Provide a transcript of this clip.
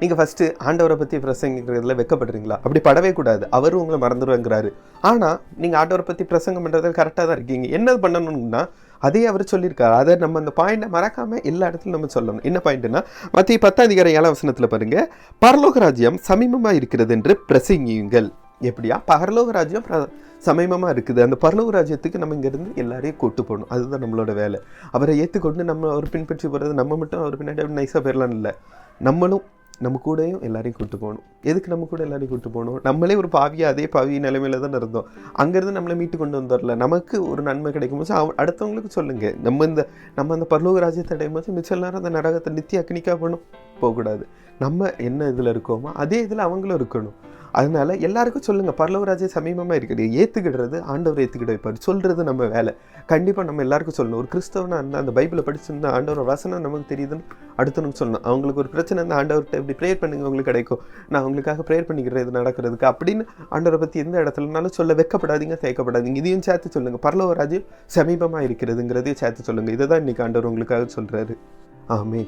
நீங்கள் ஃபஸ்ட்டு ஆண்டவரை பற்றி பிரசங்கிக்கிறதுல வெக்கப்படுறீங்களா அப்படி படவே கூடாது. அவரும் உங்களை மறந்துடுவேங்கிறாரு ஆனால் நீங்கள் ஆண்டவரை பற்றி பிரசங்கம் பண்ணுறதுல கரெக்டாக தான் இருக்கீங்க. என்ன பண்ணணும்னா அதே அவர் சொல்லியிருக்காரு. அதை நம்ம அந்த பாயிண்டை மறக்காமல் எல்லா இடத்துலையும் நம்ம சொல்லணும். என்ன பாயிண்ட்னா மத்திய பத்தாம் அதிகாரம் ஏழாம் வசனத்தில் பாருங்கள் பரலோக ராஜ்யம் சமீபமாக இருக்கிறது என்று பிரசங்கியுங்கள். எப்படியா? பரலோக ராஜ்யம் பிர- சமீபமாக இருக்குது. அந்த பரலோக ராஜ்யத்துக்கு நம்ம இங்கேருந்து எல்லாரையும் கூட்டு போகணும். அதுதான் நம்மளோட வேலை. அவரை ஏற்றுக்கொண்டு நம்ம அவர் பின்பற்றி போகிறது நம்ம மட்டும் அவர் பின்னாடி நைஸாக போயிடலாம் இல்லை. நம்மளும் நம்ம கூடயும் எல்லாரையும் கூட்டு போகணும். எதுக்கு நம்ம கூட எல்லாரையும் கூட்டு போகணும்? நம்மளே ஒரு பாவியாக அதே பாவி நிலைமையில தான் இருந்தோம். அங்கேருந்து நம்மளை மீட்டு கொண்டு வந்துடல நமக்கு ஒரு நன்மை கிடைக்கும் போது அவ- அடுத்தவங்களுக்கு சொல்லுங்கள் நம்ம இந்த நம்ம அந்த பரலோக ராஜ்யத்தை அடையும் போது மிச்சம் நேரம் அந்த நரகத்தை நித்திய அக்னிக்காக போகணும் போகக்கூடாது. நம்ம என்ன இதில் இருக்கோமோ அதே இதில் அவங்களும் இருக்கணும். அதனால எல்லாருக்கும் சொல்லுங்கள் பரலவராஜ்ய சமீபமாக இருக்குது. ஏற்றுக்கிடுறது ஆண்டவர் ஏற்றுக்கிட வைப்பார். சொல்கிறது நம்ம வேலை. கண்டிப்பாக நம்ம எல்லாருக்கும் சொல்லணும். ஒரு கிறிஸ்தவனாக இருந்தால் அந்த பைபிளை படிச்சிருந்தா ஆண்டவர் வசனம் நமக்கு தெரியுதுன்னு அடுத்த நிமிஷம் சொல்லணும் அவங்களுக்கு ஒரு பிரச்சனை இருந்தால் ஆண்டவர்கிட்ட இப்படி ப்ரேயர் பண்ணுங்க உங்களுக்கு கிடைக்கும். நான் அவங்களுக்காக ப்ரேயர் பண்ணிக்கிறேன் இது நடக்கிறதுக்கு அப்படின்னு ஆண்டவரை பற்றி எந்த இடத்துலனாலும் சொல்ல வெக்கப்படாதீங்க தேக்கப்படாதீங்க இதையும் சேர்த்து சொல்லுங்கள் பரலவராஜ்யம் சமீபமாக இருக்கிறதுங்கிறதையும் சேர்த்து சொல்லுங்கள் இதை தான் இன்னைக்கு ஆண்டவர் உங்களுக்காக சொல்கிறாரு ஆமே